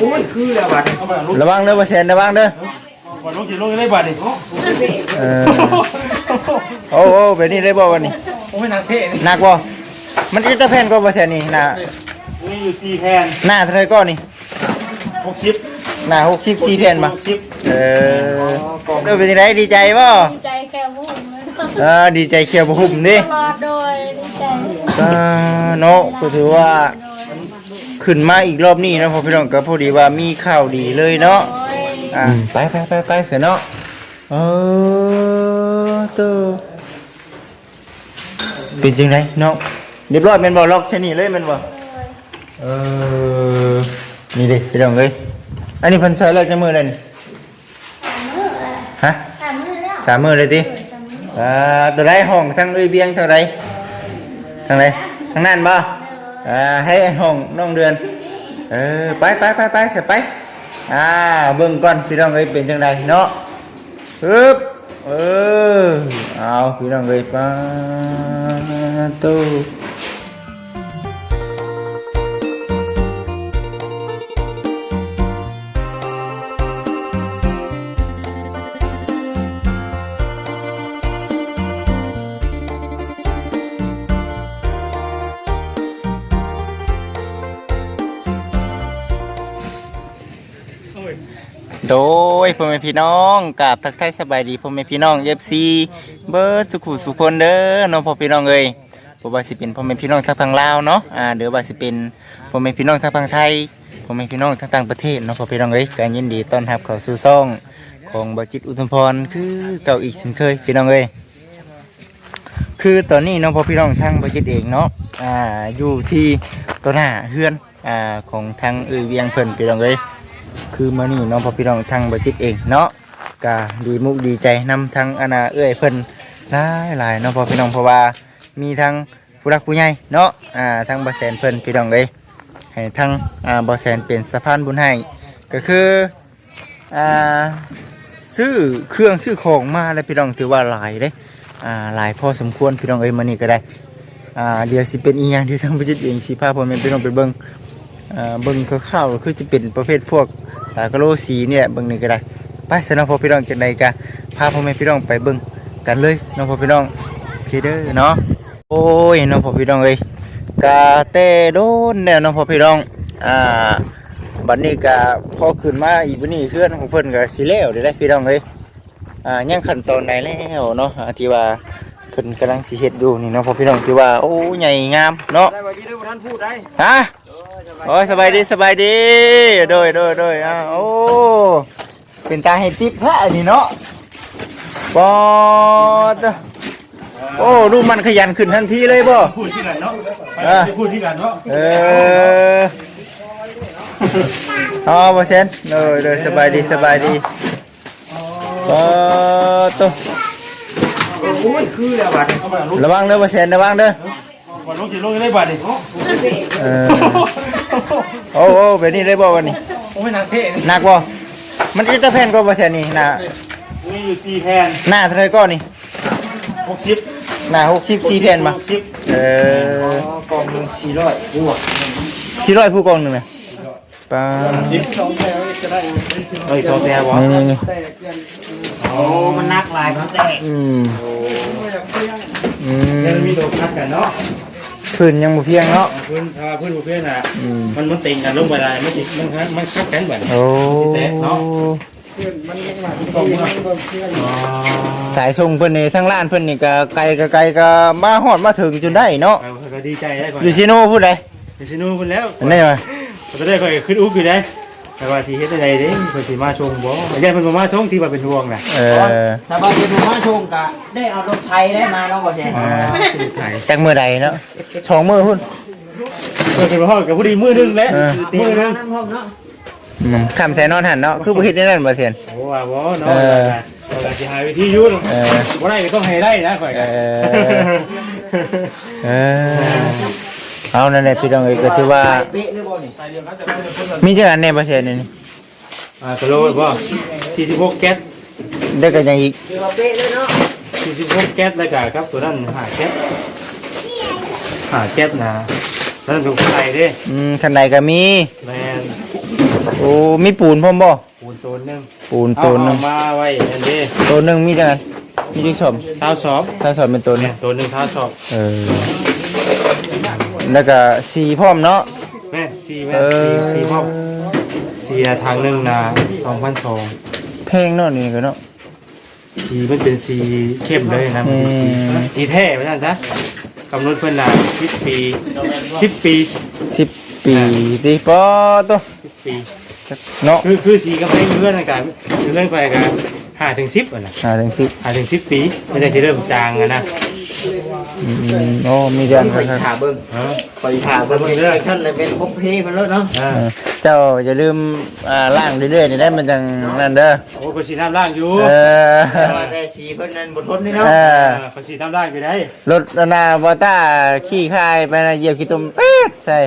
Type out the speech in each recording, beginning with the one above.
โอ้ยคือแล้วบัดนี้เอามาลุกระวังเด้อบ่แซนระวังเด้อก่อนลุกสิลุกได้บัดนี้เออโอ้โอ้แบบนี้ได้บ่วันนี้โอ้ยนางเท่นี่หนักบ่มันจะแผ่นก็บ่แซนนี่หน้ามีอยู่สี่แผ่นหน้าเท่าไหร่ก็นี่หกสิบหน้า64แผ่นบ่หกสิบเออเด้อเป็นจังไดดีใจบ่ดีใจแค่บุ้มเออดีใจเขียวบ่หุ่มดิตลอดโดยดีใจเออเนาะก็ถือว่า ขึ้นมาอีกรอบนี้เนาะพอพี่น้องก็พอดีว่ามีข่าวดีเลยเนาะโอ้ยอ่าไปไปไปไปเสียเนาะเออตัวเป็นจังไดเนาะเรียบร้อยแม่นบ่ล็อกชะนี่เลยแม่นบ่เออนี่เด้พี่น้องเอ้ยอันนี้เพิ่นใส่แล้วจะมือเลยนี่มือละฮะสามมือแล้วสามมือเลยติสามมืออ่าตัวไรห้องทางเอ้ยเบียงเท่าไรทางไหนทางนั้นบ่ อ่าให้ห้องน้องเดือนเออไปไปไปไปเสร็จไปอ่าเบิ่งก่อนพี่น้องเอ้ยเป็นจังไดเนาะฮึบเออเอาพี่น้องเอ้ยปาตู ยพ่อแม่พี่น้องกราบทักทายสบายดีพ่อแม่พี่น้อง FC เบิร์ดสุขุสุพลเด้อน้องพ่อพี่น้องเอ้ยบ่ว่าสิเป็นพ่อแม่พี่น้องทางฝั่งลาวเนาะอ่าหรือว่าสิเป็นพ่อแม่พี่น้องทางฝั่งไทยพ่อแม่พี่น้องทางต่างประเทศเนาะพ่อพี่น้องเอ้ยก็ยินดีต้อนรับเข้าสู่ช่องของบ่จิตอุทุมพรคือเก่าอีกเช่นเคยพี่น้องเอ้ยคือตอนนี้น้องพ่อพี่น้องทางบริจิตเองเนาะอ่าอยู่ที่ตัวหน้าเฮือนอ่าของทางเอือเวียงเพิ่นพี่น้องเอ้ย คือมื่อนี้น้องพ่อพี่น้องทางบริจิตเองเนาะก็ดีมุกดีใจนำทางอาณาเอื้อยเพิ่นหลายหลายน้องพ่อพี่น้องเพราะว่ามีทางผู้รักผู้ใหญ่เนาะอ่าทางบ่แสนเพิ่นพี่น้องเอ้ยให้ทางอ่าบ่แสนเป็นสะพานบุญให้ก็คืออ่าซื้อเครื่องซื้อของมาแล้วพี่น้องถือว่าหลายเด้อ่าหลายพอสมควรพี่น้องเอ้ยมานี่ก็ได้อ่าเดี๋ยวสิเป็นอีหยังที่ทางประจิตเองสิพาพ่อแม่พี่น้องไปเบิ่งอ่าเบิ่งคร่าวๆคือจะเป็นประเภทพวก ตากะโลสีเนี่ยเบิ่งนี่ก็ได้ไปสน้องพ่อพี่น้องจังไดกะพาพ่อแม่พี่น้องไปเบิ่งกันเลยน้องพ่อพี่น้องโอเคเด้อเนาะโอ้ยน้องพ่อพี่น้องเอ้ยกาเต้โดนแล้วน้องพ่อพี่น้องอ่าบัดนี้ก็พอขึ้นมาอีกบัดนี้เพื่อนของเพิ่นก็สิแล้วเด้อพี่น้องเอ้ยอ่ายังขั้นตอนไหนแล้วเนาะอ่าที่ว่าเพิ่นกำลังสิเฮ็ดอยู่นี่เนาะพ่อพี่น้องที่ว่าโอ้ใหญ่งามเนาะได้บัดนี้ด้วยท่านพูดได้ฮะ โอ้ยสบายดีสบายดี โดยโดยโดยอ่าโอ้เป็นตาให้ติ๊บแท้นี่เนาะปอดโอ้รูปมันขยันขึ้นทันทีเลยบ่พูดที่ไหนเนาะอ่าไปพูดที่กันเนาะเอออ๋อบ่เซนโดยโดยสบายดีสบายดีปอดตัวโอ้ยคือแล้วบัดนี้เอามาลุกระวังเด้อบ่เซนระวังเด้อก่อนลุกสิลุกได้บัดนี้เออ โอ้โอ้แบบนี้ได้บ่วันนี้โอ้ยนางเท่นี่หนักบ่มันจะแผ่นก็บ่แซ่นนี่หน้ามีอยู่สี่แผ่นหน้าเท่าไหร่ก็นี่หกสิบหน้า64แผ่นบ่หกสิบเออกองหนึ่งสี่ร้อยบวก400ผู้กองหนึงน่ะปาสิบสองแถวจะได้เอ้ยสองแถวบ่นี่นี่นี่โอ้มันนักหลายครับแต่อืมอืยังมมีตัวพัดกันเนาะ พื้นยังบ่เพียงเนาะพื้นถ้าพื้นบุฟเฟ่ต์น่ะอืมมันมันเต็งกันลงไปได้มันจิมันมันคับแข็งแบบโอ้แตะเนาะตรงเนาะสายส่งเพิ่นนี่ทั้งร้านเพิ่นนี่ก็ไกลก็ไกลก็มาฮอดมาถึงจนได้เนาะก็ดีใจได้ก่อนอยู่ซิโนพูดได้ไปซินูเพิ่นแล้วอันนี้มาจะได้ค่อยขึ้นอุ๊บอยู่ได้ แต่ว่าสิเฮ็ดได้เด้เพิ่นสิมาชงบ่ญาติเพิ่นบ่มาชงที่ว่าเป็นห่วงน่ะเออถ้าบางทีผมมาชงกะได้เอารถไทยได้มาเนาะบ่แช่อ่าคือไทยจากมือใดเนาะสองมือพุ่นเพิ่นเป็นพ่อกับผู้ดีมือนึงแหละเออมือนึงน้ำพร้อมเนาะอืมคำใส่นอนหันเนาะคือบ่เฮ็ดได้นั่นบ่เซียนโอ้ว่าบ่เนาะเออเราสิหาวิธีอยู่เออบ่ได้ก็ต้องให้ได้นะข่อยก็เออ เออเอานั่นแหละพี่น้องเอ้ยก็ถือว่า เป๊ะหรือบ่นี่มีจังอันแน่บ่เซียนนี่อ่าก็โลบ่46แก๊สได้กันยังอีกคือว่าเป๊ะเลยเนาะ46แก๊สแล้วก็ครับตัวนั้น5แก๊ส5แก๊สนะนั่นเป็นไทยเด้อืมข้างในก็มี แม่นโอ้มีปูนพร้อมบ่ปูนตัวหนึงปูนเอาตัวหนึเอางมาไว้อันนี้ตัวหนึงมีจังไงมีจังสอบซาวสอบใช่สอบเป็นตัวหนึเนี่งยตัวหนึงซาวสอบเออ แล้วก็สีพร้อมเนาะ แม่สีแม่เออสีสีพ่อสีทางหนึงนะ2,200เพลงเนาะนี่ก็เนาะ สีมันเป็นสีเข้มเลยนะมันเป็นสีอืม สีแท้ว่าซั่นซะกำหนดเพิ่นน่ะ10ปี10ปีสิบปีตีปอตัว10ปี เนาะคือคือสีกำแพงเพื่อนต่างๆเพื่อนไปกันห้าถึงสิบอะนะหาถึงสิบ ห้าถึงสิบปีไม่ได้จะเริ่มจางอะนะ อืมโอ้มีเดือนคคอยรับถาเบิ่งเออคอยถาเบิ่งเรื่อยๆท่านเลยเป็นครบเพลมันแล้วเนาะอ่าเออเจ้าอย่าลืมอ่าล่างเรื่อยๆนี่ได้มันจังนั่นเด้อโอ้เขาสีน้ำล่างอยู่เออแต่ว่าแต่ชีเพิ่นนั้นบ่ทนนี่เอเนาะอเขาสีน้ำล่างอยู่ได้รถนาบอต้าขี้คายไปนะเหยียบขี้ตุ่มเป๊ดใส่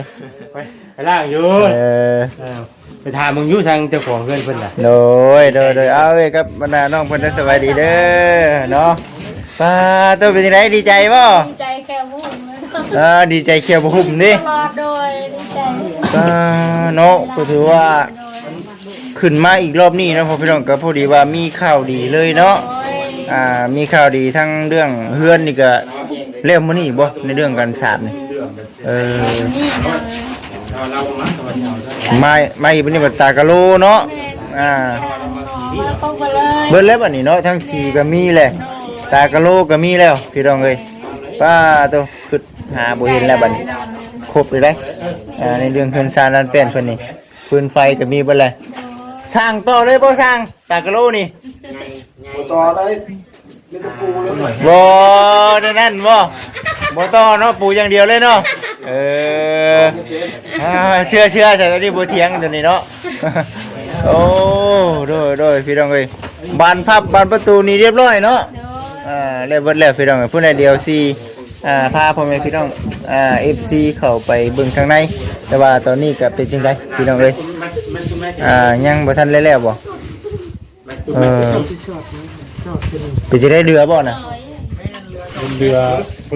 ไปไปล่างอยู่เออเออไปถามมึงอยู่ทางเจ้าของเพื่อนเพิ่นน่ะโดยโดยโดยเอาเว้ยครับบรรดาน้องเพิ่นได้สบายดีเด้อเนาะ ป้าตัวเป็นยังไงดีใจบ่ดีใจแค่บุ้งเออดีใจเขียวบ่หุ่มดิตลอดโดยดีใจป้าเนาะก็ถือว่าขึ้นมาอีกรอบนี้เนาะพ่อพี่น้องก็พอดีว่ามีข่าวดีเลยเนาะโดยอ่ามีข่าวดีทั้งเรื่องเฮือนนี่ก็เรียกมื้อนี้บ่ในเรื่องการสาดนี่เออนี่เลยเอาเรามาสวัสดีเอาไม้ไม้บัดนี้บัดตากะโลเนาะ อ่ามาเข้ามาเลยเบิดแล้วบัดนี้เนาะทั้งสีก็มีแหละ ตากะโลก็มีแล้ว พี่น้องเอ้ยป้าตัวคือหาบ่เห็นแล้วบัดนี้ครบเลยได้อ่าในเรื่องเฮือนซานลานแป้นเพิ่นนี่ปืนไฟก็มีเบิดเลยสร้างต่อเลยบ่สร้างตากะโลนี่ต่อได้บ่ได้นั่นบ่บ่ต่อเนาะปูอย่างเดียวเลยเนาะเอออ่าเชื่อเชื่อใช่ตอนนี้บ่เถียงตัวนี้เนาะโอ้โดยโดยพี่น้องเอ้ยบานพับบานประตูนี่เรียบร้อยเนาะ โดยอ่าเรียบร้อยแล้วพี่น้องเอ้ยผู้ใดเดียวซีอ่าพาพ่อแม่พี่น้องอ่า FC เข้าไปเบิ่งข้างใน แต่ว่าตอนนี้ก็เป็นจังไดพี่น้องเอ้ยอ่ายังบ่ทันแล้วบ่เออเป็นสิได้เรือบ่น่ะเรือ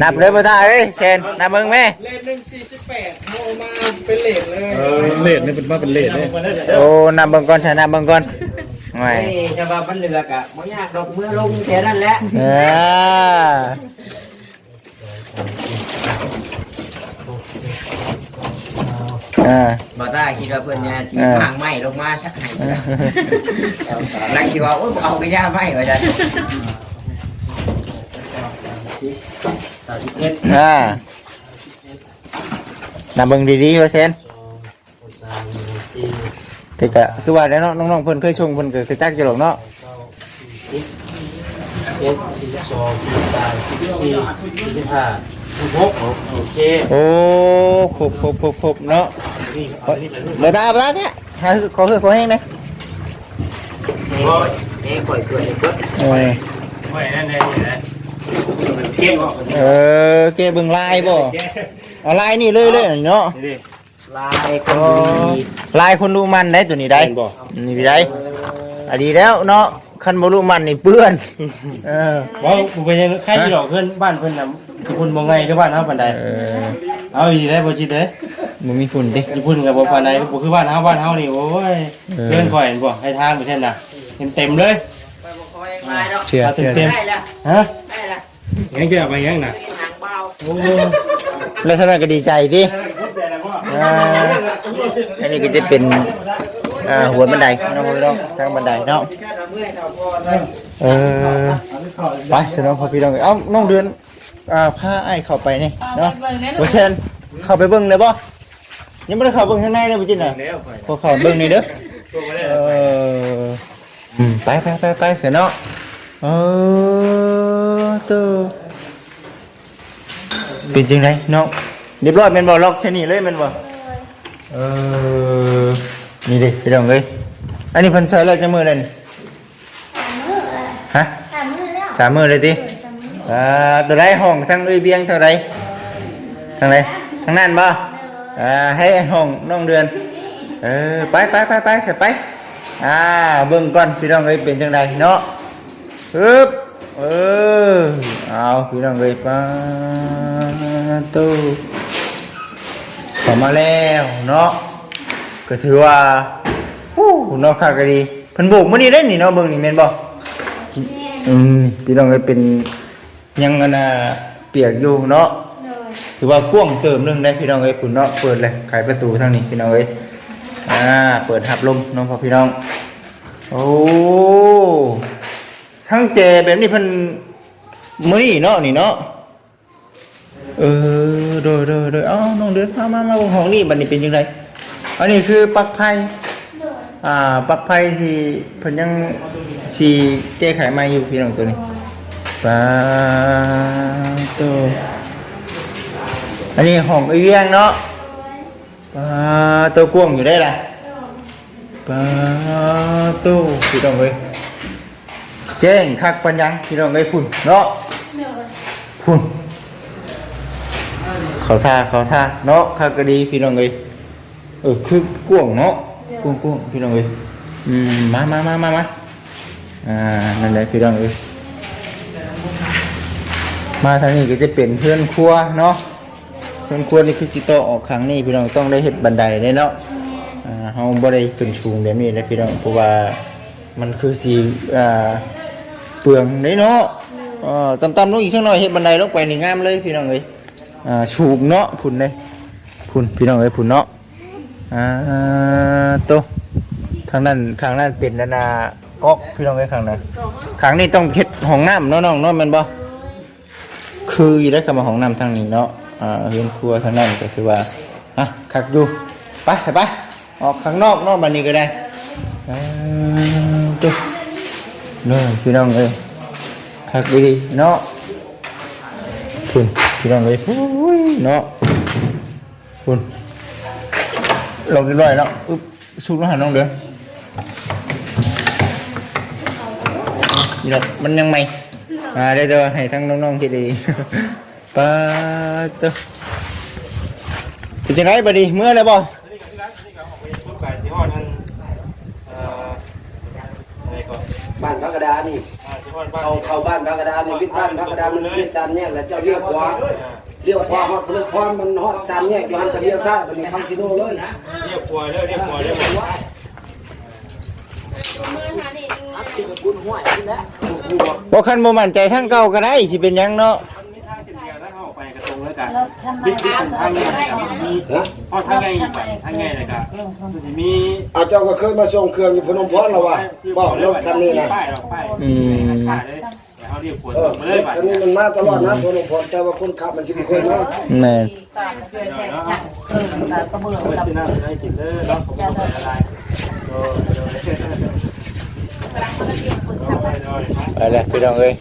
นับเลยบ่ได้เอ้ยเชนนับเบิ่งแม่เออเลดนี่เป็นมาเป็นเลดเลย โอ้นับเบิ่งก่อนใช่นับเบิ่งก่อน ไม่เอ้ยจะว่ามันเหลือกอะบ่ยากดอกเมื่อลงแค่นั้นแหละเอออ่าบ่ได้คิดว่าเพิ่นเนี่ยสิพางไม้ลงมาสักให้แล้วคิดว่าโอ้ยเอากระยาไม้ไว้จ้ะสาวสิบเอ็ดอ่านับเบิ่งดีๆว่าเซน แต่ก็คือว่าแล้วเนาะน้องๆเพิ่นเคยชงเพิ่นก็คือจักอยู่หรอกเนาะเจ็ดสี่สิบสองสี่สิบสามสี่สิบสี่สี่สิบห้าสิบหกโอเคโอ้ครบครบครบครบเนาะนี่เอาที่ไปบ่ได้บ่ได้แท้หาขอคือขอแห้งเลยโอ้ยเอ้ยข่อยเกิดเกิดเออโอ้ยนั่นเลยนี่นะมันเก็บออกเออเกเบิ่งลายบ่เอาลายนี่เลยเลยเนาะนี่ดิ ลายคนอ๋อดีลายคนดูมันได้ตัวนี้ได้เห็นบ่ นี่พี่ได้อะดีแล้วเนาะคันบ่รู้มันนี่เปื้อนเออว่าผมเป็นยังใครที่หลอกเพื่อนบ้านเพื่อนน่ะญี่ปุ่นบ่ไงก็บ้านเฮาปานใดเออเอาอีกได้บ่จิตเด้บ่มีฝุ่นติ ญี่ปุ่นกับบ่ปานใดบ่คือบ้านเฮาบ้านเฮานี่โอ้ยเออเดินก่อยเห็นบ่ให้ทางไปเท่นน่ะเต็มๆเลยไปบ่คอยลายดอกเชื่อเชื่อเต็มได้แล้วฮะได้แล้วยังจะเอาไปยังน่ะมีหางเบาโอ้แล้วสำนั้นก็ดีใจติ อ่าอันนี้ก็จะเป็นอ่าหัวบันไดเนาะพี่น้องทางบันไดเนาะที่ก็เมื่อยเท่าพอเลยเออไปสิน้องพ่อพี่น้องเอ้าน้องเดือนอ่าพาไอ้ายเข้าไปนี่เอาเนาะไปเบิ่งได้หน่บ่อยเซนเข้าไปเบิ่งเลยบ่ยังบ่ได้เข้าเบิ่งข้างในเลยบ่จิน่ะแล้วไปพอเข้าเบิ่งนี่เด้อตัวมาเอแล้วไปออืมไปไปไปไปเสียเนาะเออตัวเป็นจริงไรเนาะ เรียบร้อยแม่นบ่ล็อกชะนี่เลยแม่นบ่เออนี่ดิพี่น้องเอ้ยอันนี้เพิ่นใส่แล้วจะมือเลยนี่สามมืออะฮะสามมือแล้วสามมือเลยติสามมืออ่าตัวใดห้องทางเอ้ยเบียงเท่าไรทางไหนทางนั้นบ่อ่าให้ห้องน้องเดือนเออไปไปไปไปเสร็จไปอ่าเบิ่งก่อนพี่น้องเอ้ยเป็นจังไดเนาะฮึบเออเอาพี่น้องเอ้ยปาตู้ เข้ามาแล้วเนาะก็ถือว่าเนาะค่ะก็ดีเพิ่นโบกมื้อนี้ได้นี่เนาะเบิ่งนี่แม่นบ่อืมพี่น้องเอ้ยเป็นยังอันน่ะเปียกอยู่เนาะโดยถือว่ากว้างเติมหนึงได้พี่น้องเอ้ยพุ่นเนาะเปิดเลยไขประตูทางนี้พี่น้องเอ้ยอ่าเปิดหับลมเนาะพ่อพี่น้องโอ้ทั้งเจแบบนี้เพิ่นมื้อนี้เนาะนี่เนาะ เออโดยโดยโดยเอ้าน้องเดินมามามาเบิ่งห้องนี้บัดนี้เป็นจังไดอันนี้คือปลั๊กไฟโดยอ่าปลั๊กไฟที่เพิ่นยังสิแก้ไขใหม่อยู่พี่น้องตัวนี้ปาตัวอันนี้ห้องไอเวียงเนาะปาตัวกว้างอยู่ได้ล่ะปาตัวพี่น้องเอ้ยแจ้งคักปัญญังพี่น้องเอ้ยพุ่นเนาะโดยพุ่น เขาท่าเขาท่าเนาะคักก็ดีพี่น้องเอ้ยเออคือกว้างเนาะกว้างกว้างพี่น้องเอ้ยอืมมามามามามาอ่านั่นแหละพี่น้องเอ้ยมาทางนี้ก็จะเป็นเพื่อนครัวเนาะเพื่อนครัวนี่คือจิโตออกครั้งนี้พี่น้องต้องได้เฮ็ดบันไดเลยเนาะอ่าเฮาบ่ได้ขึ้นสูงแบบนี้เลยพี่น้องเพราะว่ามันคือสีอ่าเปลืองเด้เนาะเอ่อต่ำๆลงอีกสักหน่อยเฮ็ดบันไดลงไปนี่งามเลยพี่น้องเอ้ย อ่าสูงเนาะพุ่นเลยพุ่นพี่น้องเอ้ยพุ่นเนาะอ่าโตทางนั้นข้างนั้นเป็นนานาก๊อกพี่น้องเอ้ยข้างนั้นข้างนี้ต้องเฮ็ดห้องน้ำเนาะน้องเนาะแม่นบ่คืออยู่ได้คำว่าห้องน้ำทางนี้เนาะอ่าเฮือนครัวทางนั้นก็ถือว่าอะคักอยู่ไปสบายออกข้างนอกนาะบัดนี้ก็ได้อ่าโตเนาะพี่น้องเอ้ยคักดีเนาะคุณ พี่น้องเลยโอ้ยเนาะคุณลงเรียบร้อยแล้วอึ๊บสูบแล้วหาน้องเด้อนี่แหละมันยังไม่อ่าได้เด้อให้ทั้งน้องๆที่ดีปาเตอเป็นจังไงบัดนี้เมื่อไรบ่บ้านพระกระดานี่ เขาเข้าบ้านพระกระดานี่วิทย์บ้านพระกระดามันเป็นสามแยกแล้วเจ้าเลี้ยวขวาเลี้ยวขวาฮอดพลึกพรมันฮอดสามแยกอยู่หันไปเลี้ยวซ้ายบัดนี้คำซิโนเลยเรียกครัวเด้อเรียกครัวเด้อมือหานี่ดูนะบ่คันบ่มั่นใจทั้งเก่าก็ได้สิเป็นหยังเนาะ กระตรงแล้วกันรถทำไมบิ๊กตามทางเลไงยนะมีพอทางไงไปทางไงเลยครับมันสิมีเอาเจ้าก็เคยมาส่งเครื่องอยู่พนมพรแล้ววะบอกรถคันนี้นะป้ายเราป้ายอืมป้ายเลยเดี๋ยวเขาเรียกขวดเออมารเลยถบัดคันนี้มันมาตลอดนะพนมพรแต่ว่าคนขับมันสิเป็นคนมาแม่นเออสิน่าจะได้กินเด้อแล้วผมจะอะไรโอ้ยโอ้ยโอ้ยโอ้ยไปเลยพี่น้องเอ้ย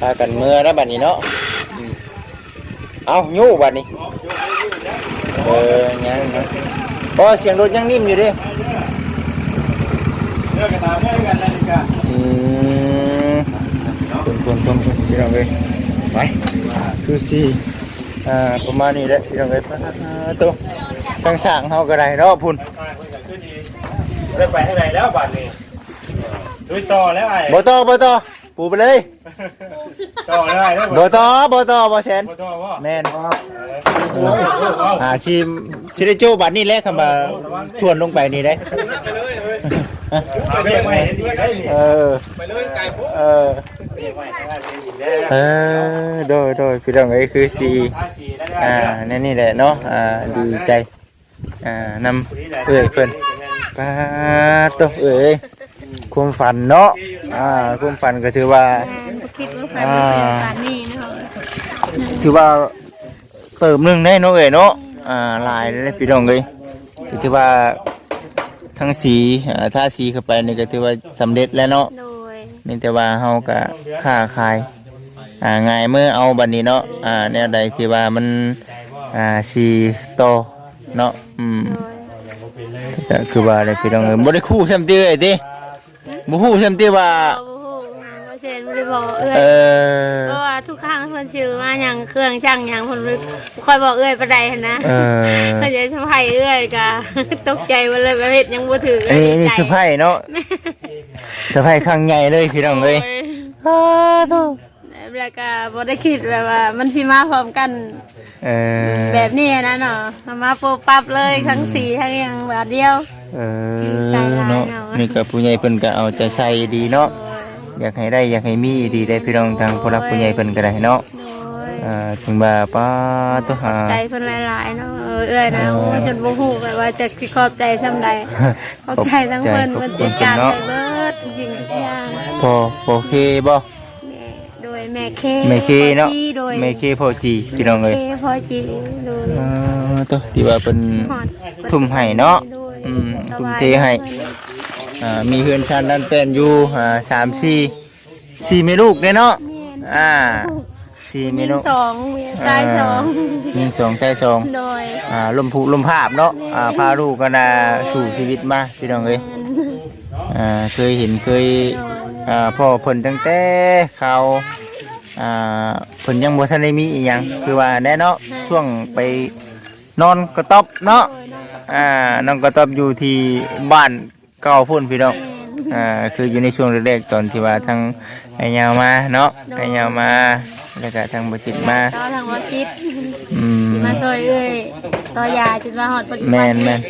พากันเมื่อแล้วบัดนี้เนาะเอายู่บัดนี้เออยังนะเพราะเสียงรถยังนิ่มอยู่ดิเลิกกันตามเมื่อกันนาฬิกาอืมคนคนคนคนพี่น้องเอ้ยไปคือสิอ่าประมาณนี้แหละพี่น้องเอ้ยไปๆตัวทางสร้างเฮาก็ได้เนาะพุ่นได้ไปข้างในแล้วบัดนี้ลุยต่อแล้วไอ้บ่ต่อบ่ต่อปูไปเลย ต่อได้แล้วบ่ต่อบ่ต่อบ่แซนบ่ต่อว่าแม่นเอาอ่าชิมชิได้โจบัดนี้แหละคำว่าทวนลงไปนี่ได้เอาเรียกไม่เห็นดีได้นี่เออไปเลยไก่พุเออเรียกไม่ได้ดีแล้วเออโดยโดยพี่น้องเอ้ยคือสิอาสีได้อ่านี่นี่แหละเนาะอ่าดีใจอ่านำเอ้ยเพิ่นป้าดโตเอ้ยความฝันเนาะอ่าความฝันก็ถือว่า คิดว่าใครเป็นปานนี่นะครับถือว่าเติมหนึงได้เนาะเอ้ยเนาะอ่าหลายเลยพี่น้องเอ้ยก็ถือว่าทั้งสีอ่าถ้าสีเข้าไปนี่ก็ถือว่าสำเร็จแล้วเนาะโดยมีแต่ว่าเฮาก็ค้าขายอ่าง่ายเมื่อเอาบัดนี้เนาะอ่าแนวใดที่ว่ามันอ่าสีโตเนาะอืม โดยก็คือว่าได้พี่น้องเอ้ยบ่ได้คู่ซ้ำติเอ้ยติบ่ฮู้ซ้ำติว่า เอาโอ้โหว่า เชนไม่ได้บอกเอ้เอยอเพราะว่าทุกครั้งเพิ่นชื่อมาอย่างเครื่องช่างอย่างเพิ่นบ่ค่อยบอกเอ้ยปานใดหั้นนะเออ เพิ่นจะสะพายเอ้ยก็ตกใจมาเลยว่าเฮ็ดยังบ่ถึงอันนี้อันนี้เซอร์ไพรส์เนาะเซอร์ไพรส์ครั้งใหญ่เลยพี่น้องเอ้ยโอ้ยอ้าโตบแล้วก็บ่ได้คิดแบบว่า มันสิมาพร้อมกัน เออแบบนี้นะเนาะมันมาปุ๊บปั๊บเลยทั้งสีทั้งอย่างแบบเดียว เอใส่อลายเนาะเนาะนี่ก็ผู้ใหญ่เพิ่นก็เอาใจใส่ดีเนาะ อยากให้ได้อยากให้มีดีได้พี่น้องทางผู้รักผู้ใหญ่เพิ่นก็ได้เนาะโดยอ่าถึงว่าป้าตัวหา ใจเพิ่นหลายๆเนาะเออเอ้ยนะโอ้จนบ่ฮู้แบบว่าจะสิขอบใจซำใดขอบใจทั้งเพิ่นเพิ่นจัดการไปเบิดทุกสิ่งทุกอย่างพอโอเคบ่แม่โดยแม่เคแม่เคเนาะพ่อจี้โดยแม่เคพอจีพี่น้องเอ้ยเคพ่อจีโดยอ่าตัวที่ว่าเป็นฮอดทุ่มให้เนาะโดยอืมสทุ่มบายเทให้ อ่ามีเฮือนชันนั่นเป็นอยู่อ่าสามสี่สี่เมลูกเนี่ยเนาะแม่นอ่าสี่เมยิงลูกสองเมียซ้ายสองยิงสองใจสองโดยอ่าลมผูลมภาพเนาะอ่าพาลูกกันนะสู่ชีวิตมาพี่น้องเอ้ยแม่นอ่าเคยเห็นเคยอ่าพ่อเพิ่นตั้งแต่เขาอ่าเพิ่นยังบ่ทันได้มีอีหยังคือว่าแน่เนาะช่วงไปนอนกระต๊อบเนาะ โดยน้องกับอ่าน้องกระต๊อบอยู่ที่บ้าน เก่าพุ่นพี่น้องแม่นอ่าคืออยู่ในช่วงแรกๆตอนที่ว่าทางไอ้ยาวมาเนาะไอ้ยาวมาแล้วก็ทางบ่จิตมาต่อทางว่าคิดอืมสิมาซอยเอ้ยต่อยาจนมาฮอดปัจจุบัแม่นนแม่น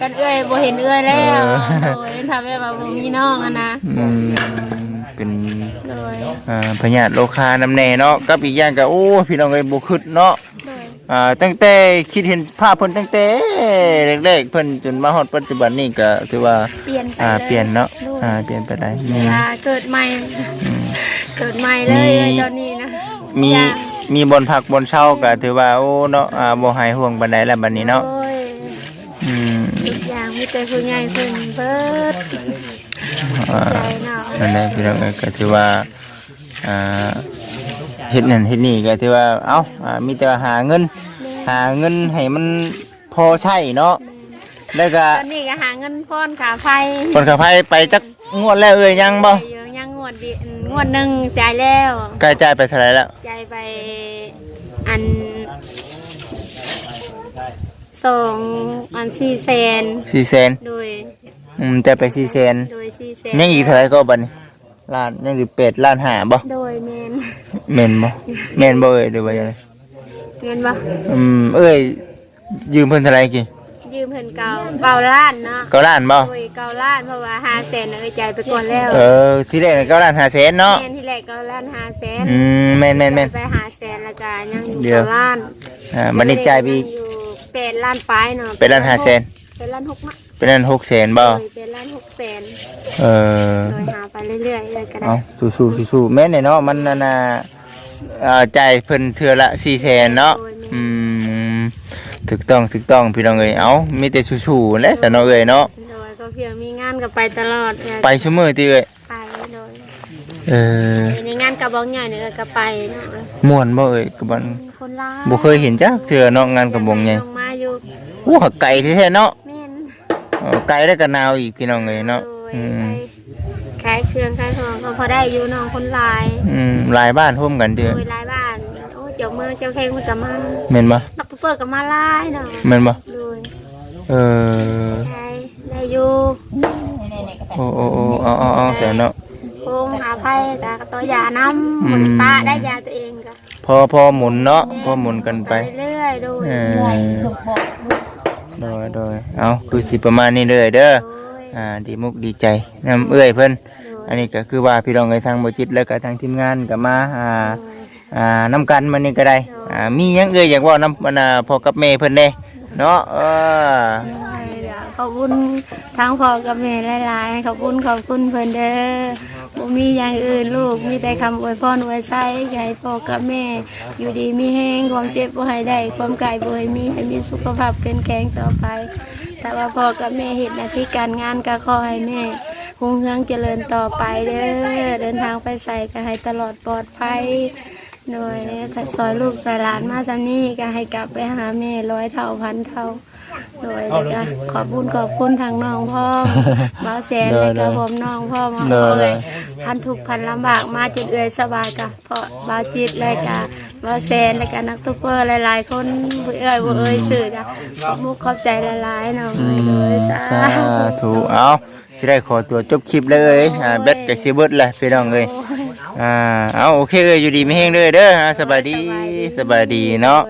กันเอ้ยบ่เห็นเอ้ยแล้วเออโดยทำให้ว่าบ่มีน้องอะนะอืมเป็นโดยอ่าพญาติโลคาน้ำแน่เนาะกับอีกอย่างก็โอ้พี่น้องเอ้ยบ่คิดเนาะโดย อ่าตั้งแต่คิดเห็นภาพเพิ่นตั้งแต่แรกๆเพิ่นจนมาฮอดปัจจุบันนี้ก็ถือว่าเปลี่ยนไปอ่าเลยเปลี่ยนเนาะโดยอ่าเปลี่ยนไปได้มีอ่าเกิดใหม่ เกิดใหม่เลยมี ตอนนี้นะมีอย่างมีบนผักบนเช่าก็ถือว่าโอ้เนาะอ่าบ่หายห่วงปานใดแล้วบัดนี้เนาะโอ้ยอืมทุกอย่างมีแต่ผู้ใหญ่เพิ่นเบิดอ่า ใจเนาะนั่นแหละพี่น้องเอ้ยก็ถือว่าอ่า เฮ็ดนั่นเฮ็ดนี่ก็ถือว่าเอ้าอ่ามีแต่ว่าหาเงิน หาเงินให้มันพอใช้เนาะแล้วก็ตอนนี้ก็หาเงินพ่อนขาไฟคนขับไผไปจักงวดแล้วเอ้ยยังบ่ไปเยอะยังงวดเดีงวดหนึ่งจ่ายแล้วใกล้จ่ายไปเท่าไหร่แล้วจ่ายไปอันสองอันสี่แสน400,000โดยอืมจ่ายไป400,000โดยสี่แสนยังอีกเท่าไหร่ก็บัดนี้ ล้านยังอีก8ล้านห้าบ่โดยเมนแม่นบ่แม่นบ่เอ้ยหรือว่าจังไดเงินบ่อืมเอ้ยยืมเพิ่นเท่าไหร่กี่ ยืมเพิ่นเก่าเก่าล้านเนาะเก้าล้านบ่โดยเก่าล้านเพราะว่าห้าแสนเอ้ยจ่ายไปก่อนแล้วเออที่แรกเก้าล้านห้าแสนเนาะแมนที่แรกเก่าล้านห้าแสนอืมแม่นแม่นแม่น ไปหาแสนแล้วก็ยังอยู่เดี๋ยว เก้าล้านอ่าบัดนี้จ่ายไปอีกอยู่แปดล้านปลายเนาะเป็นล้านห้าแสนเป็นล้านหกเนาะเป็นล้านหกแสนบ่โดยเป็นล้านหกแสนเออโดยหา ไปเรื่อยๆเลยก็ได้เอาสู้ๆสู้ๆแม่นเนี่ยเนาะมันนั่นน่ะอ่าจ่ายเพิ่นเทื่อละ4แสนเนาะอืมถูกต้องถูกต้องพี่น้องเอ้ยเอ้ามีแต่สู้ๆแหละซะเนาะเอ้ยเนาะโดยก็เพียงมีงานก็ไปตลอดเลยไปซุมื้อติเอ้ยไปโดยเออในงานกระบอกใหญ่เนี่ยก็ไปเนาะม่วนบ่เอ้ยก็บ่คนลาบ่เคยเห็นจักเทื่อเนาะงานกระบงใหญ่ลงมาอยู่โอ้ไกลแท้ๆเนาะแม่นเออไกลแล้วก็หนาวอีกพี่น้องเอ้ยเนาะโดยอืม ขายเครื่องขายของก็พอได้อยู่เน้องคนหลายอืมหลายบ้านร่วมกันเด้อโดยหลายบ้านโอ้เจ้าเมืองเจ้าแข้งมันก็มาแม่นบ่นักตุ๊กเปิดก็มาหลายเนาะแม่นบ่โดยเออขายได้อยู่โอ้โอ้โอ้เอาเอาเอาเสียเนาะโคงหาไผ่กับตัวยาน้ำอืหมมุนตาได้ยาตัวเองก็พอพอหมุนเนาะพอหมุนกันไปเรื่อยๆโดยเออโดยโดยเอาคือสิประมาณนี้เลยเด้อโดย อ่าดีมุกดีใจนำเอื้อยเพิ่นอันนี้ก็คือว่าพี่น้องในทางบ่จิตแล้วก็ทางทีมงานก็มาอ่าอ่านํกันมานี่ก็ได้อ่ามีหยังเอ้ยอยากเว้านำอันน่ะพ่อกับแม่เพิ่นเด้เนาะเออขอบคุณทั้งพ่อกับแม่หลายๆขอบคุณขอบคุณเพิ่นเด้อบ่มีอย่างอื่นลูกมีแต่คำอวยพรอวยใช้ให้พ่อกับแม่ อยู่ดีมีแห้งความเจ็บบ่ให้ได้ ความกายบ่ให้มีให้มีสุขภาพเกินแข็งต่อไป แต่ว่าพ่อกับแม่เห็นหน้าที่การงานก็ขอให้แม่คงเฮืองเจริญต่อไปเด้อเดินทางไปใส่ก็ให้ตลอดปลอดภัย โดยถ้าซอยลูกซอยหลานมาซำนี้ก็ให้กลับไปหาแม่ร้อยเท่าพันเท่า โดยแล้วก็ขอบคุณขอบคุณทางน้องพ่อมาแสนแล้วก็ผมน้องพ่อมาเด้อเอ่ยพันทุกข์พันลำบากมาจนเอ่ยสบายกะเพราะบาจิตแล้วก็มาแสนแล้วก็นักตุกเปอร์หลายๆ คนบ่เอ่ยบ่เอ่ยสื่อจ้ะขอบมุกขอบใจหลายๆเนาะอืโดยสาสาธุเอาสิได้ขอตัวจบคลิปเลยอ่าแบตก็สิเบิดแหละพี่น้องเอ้ย อ่าเอาโอเคเอ้ยอยู่ดีไม่แห้งเด้อเด้ออ่าสบายดีสบายดีเนาะ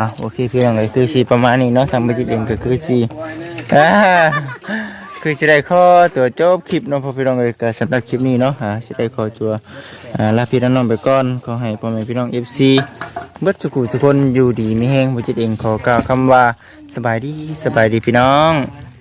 อะโอเคพี่น้องเอ้ยคือสิประมาณนี้เนาะทางบัจิตเองก็คือสิอ่าคือสิได้ข้อตัวจบคลิปเนาะพ่อพี่น้องเอ้ยก็สำหรับคลิปนี้เนาะอ่าสิได้ขอตัวอ่าลาพี่น้องไปก่อนขอให้พ่อแม่พี่น้อง FC เบิดสุขุทุกคนอยู่ดีไม่แห้งบัจิตเองขอกล่าวคำว่าสบายดีสบายดีพี่น้อง